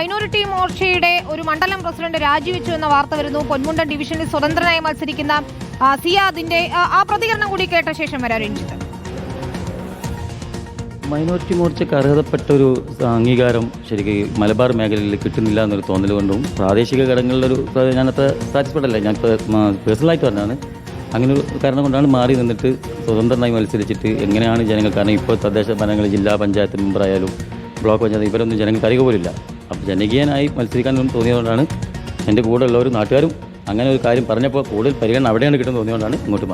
Minority മോർച്ചയുടെ ഒരു മണ്ഡലം president രാജിവെച്ചു എന്ന വാർത്ത വരുന്നു. പൊന്മുണ്ടൻ ഡിവിഷനിൽ സ്വതന്ത്രനായി മത്സരിക്കുന്ന സിയാദിന്റെ ആ, പ്രതികരണം കൂടി കേട്ട ശേഷം വരാം രഞ്ജിത്ത്. മൈനോറിറ്റി മോർച്ചയ്ക്ക് അർഹതപ്പെട്ട ഒരു അംഗീകാരം ശരിക്കും മലബാർ മേഖലയിൽ കിട്ടുന്നില്ല എന്നൊരു തോന്നൽ കൊണ്ടും പ്രാദേശിക ഘടകങ്ങളിലൊരു ഞാനത്ര സാറ്റിസ്ഫൈഡ് അല്ല. ഞാൻ പേഴ്സണലായിട്ട് പറഞ്ഞാണ് അങ്ങനെ ഒരു കാരണം കൊണ്ടാണ് മാറി നിന്നിട്ട് സ്വതന്ത്രനായി മത്സരിച്ചിട്ട് എങ്ങനെയാണ് ജനങ്ങൾ കാരണം ഇപ്പോൾ തദ്ദേശ ഭരണങ്ങൾ ജില്ലാ പഞ്ചായത്ത് മെമ്പറായാലും ബ്ലോക്ക് പഞ്ചായത്ത് ഇവരൊന്നും ജനങ്ങൾക്ക് അറിയുക പോലില്ല. അപ്പോൾ ജനകീയനായി മത്സരിക്കാൻ തോന്നിയതുകൊണ്ടാണ് എന്റെ കൂടെ ഉള്ളവരും നാട്ടുകാരും അങ്ങനെ ഒരു കാര്യം പറഞ്ഞപ്പോൾ കൂടുതൽ പരിഗണന അവിടെയാണ് കിട്ടുന്നത് തോന്നിയതുകൊണ്ടാണ് ഇങ്ങോട്ട്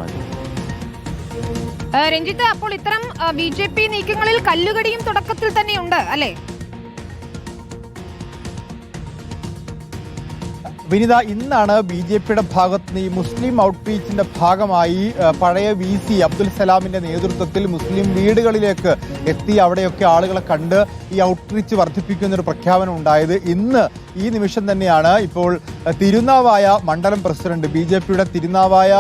ആ, രഞ്ജിത്ത് അപ്പോൾ ഇത്തരം ബി ജെ പി നീക്കങ്ങളിൽ കല്ലുകടിയും തുടക്കത്തിൽ തന്നെയുണ്ട് അല്ലേ? വിനിത ഇന്നാണ് ബി ജെ പിയുടെ ഭാഗത്ത് നിന്ന് ഈ മുസ്ലിം ഔട്ട്റീച്ചിന്റെ ഭാഗമായി പഴയ വി സി അബ്ദുൽ സലാമിന്റെ നേതൃത്വത്തിൽ മുസ്ലിം വീടുകളിലേക്ക് എത്തി അവിടെയൊക്കെ ആളുകളെ കണ്ട് ഈ ഔട്ട്റീച്ച് വർദ്ധിപ്പിക്കുന്ന ഒരു പ്രഖ്യാപനം ഉണ്ടായത്. ഇന്ന് ഈ നിമിഷം തന്നെയാണ് ഇപ്പോൾ തിരുനാവായ മണ്ഡലം പ്രസിഡന്റ് ബി ജെ പിയുടെ തിരുനാവായ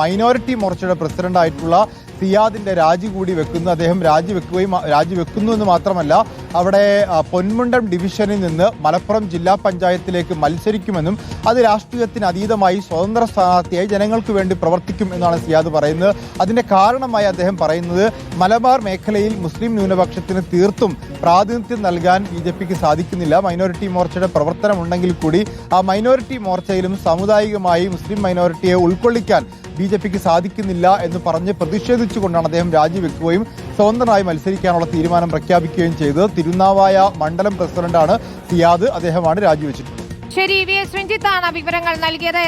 മൈനോറിറ്റി മോർച്ചയുടെ പ്രസിഡന്റായിട്ടുള്ള സിയാദിന്റെ രാജി കൂടി വെക്കുന്നു. അദ്ദേഹം രാജിവെക്കുകയും രാജിവെക്കുന്നു എന്ന് മാത്രമല്ല അവിടെ പൊന്മുണ്ടം ഡിവിഷനിൽ നിന്ന് മലപ്പുറം ജില്ലാ പഞ്ചായത്തിലേക്ക് മത്സരിക്കുമെന്നും അത് രാഷ്ട്രീയത്തിന് അതീതമായി സ്വതന്ത്ര സ്ഥാനാർത്ഥിയായി ജനങ്ങൾക്ക് വേണ്ടി പ്രവർത്തിക്കും എന്നാണ് സിയാദ് പറയുന്നത്. അതിന്റെ കാരണമായി അദ്ദേഹം പറയുന്നത് മലബാർ മേഖലയിൽ മുസ്ലിം ന്യൂനപക്ഷത്തിന് തീർത്തും പ്രാതിനിധ്യം നൽകാൻ ബി ജെ പിക്ക് സാധിക്കുന്നില്ല. മൈനോറിറ്റി മോർച്ചയുടെ പ്രവർത്തനം ഉണ്ടെങ്കിൽ കൂടി ആ മൈനോറിറ്റി മോർച്ചയിലും സാമുദായികമായി മുസ്ലിം മൈനോറിറ്റിയെ ഉൾക്കൊള്ളിക്കാൻ ബി ജെ പിക്ക് സാധിക്കുന്നില്ല എന്ന് പറഞ്ഞ് പ്രതിഷേധിച്ചുകൊണ്ടാണ് അദ്ദേഹം രാജിവെക്കുകയും സ്വതന്ത്രനായി മത്സരിക്കാനുള്ള തീരുമാനം പ്രഖ്യാപിക്കുകയും ചെയ്തത്. തിരുനാവായ മണ്ഡലം പ്രസിഡന്റാണ് സിയാദ്. അദ്ദേഹമാണ് രാജിവെച്ചിട്ടുള്ളത്. ശരി വിവരങ്ങൾ നൽകിയത്.